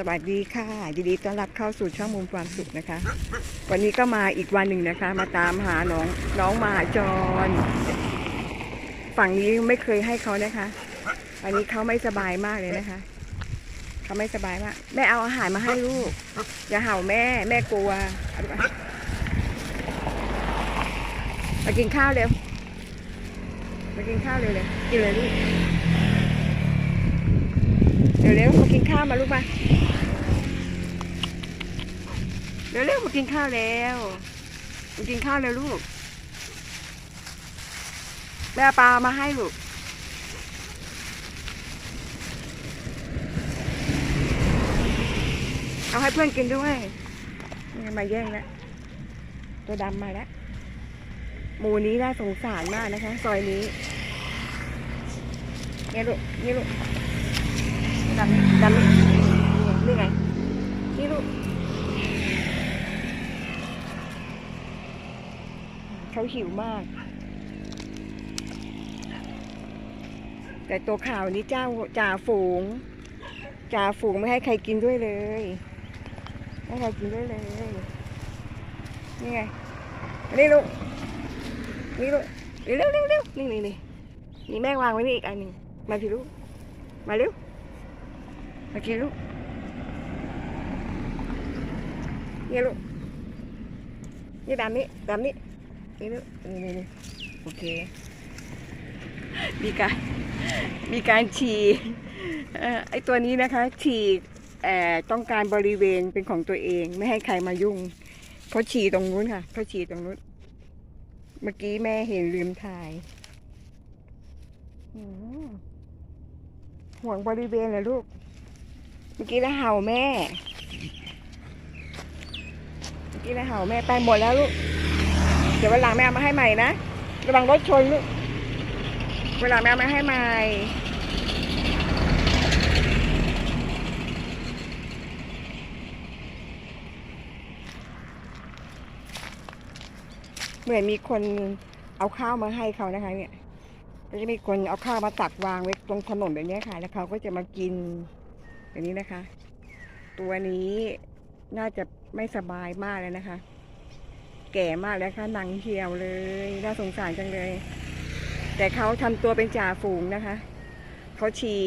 สวัสดีค่ะยินดีต้อนรับเข้าสู่ช่องมุมความสุขนะคะ วันนี้ก็มาอีกวันหนึ่งนะคะ มาตามหาน้องน้องหมาจร ฝั่งนี้ไม่เคยให้เขานะคะอันนี้เขาไม่สบายมากเลยนะคะเขาไม่สบายมากแม่เอาอาหารมาให้ลูก อย่าเห่าแม่แม่กลัวมากินข้าวเร็วมากินข้าวเร็วเลยกินเลยลูกเร็วเร็วๆมากินข้าวมาลูกมา เร็วเร็วๆมากินข้าวแล้วมากินข้าวเร็วลูกแม่ปลามาให้ลูกเอาให้เพื่อนกินด้วยนี่มาแย่งแล้วตัวดำมาแล้วหมูนี้น่าสงสารมากนะคะซอยนี้เนี่ยลูกนี่ลูกดำดำนี่ไง นี่ลูก เขาหิวมาก แต่ตัวข่าวนี้เจ้าจ่าฝูงจ่าฝูงไม่ให้ใครกินด้วยเลยไม่ให้ใครกินด้วยเลย นี่ไงนี่ลูกนี่ลูกเร็วเร็วเร็วเร็วนี่นี่นี่นี่แม่วางไว้นี่อีกอันหนึ่งมาสิลูกมาเร็วโอเคลูกนี่ลูกนี่ดำนี้ดำนี่ นี่นี่นี่โอเค มีการมีการฉี่เอ่อไอตัวนี้นะคะฉี่เอ่อต้องการบริเวณเป็นของตัวเอง ไม่ให้ใครมายุ่งเขาฉี่ตรงนู้นค่ะเขาฉี่ตรงนู้น เมื่อกี้แม่เห็นลืมถ่ายห่วงบริเวณเหรอลูก เมื่อกี้แล้วเห่าแม่ เมื่อกี้แล้วเห่าแม่ไปหมดแล้วลูก เดี๋ยววันหลังแม่มาให้ใหม่นะ ระวังรถชนลูกเวลาแม่มาให้ใหม่เหมือนมีคนเอาข้าวมาให้เขานะคะเนี่ยก็จะมีคนเอาข้าวมาตักวางไว้ตรงถนนแบบนี้ค่ะ แล้วเขาก็จะมากินแบบนี้นะคะ ตัวนี้น่าจะไม่สบายมากเลยนะคะ แก่มากแล้วค่ะหนังเหี่ยวเลยน่าสงสารจังเลย แต่เขาทำตัวเป็นจ่าฝูงนะคะ เขาฉี่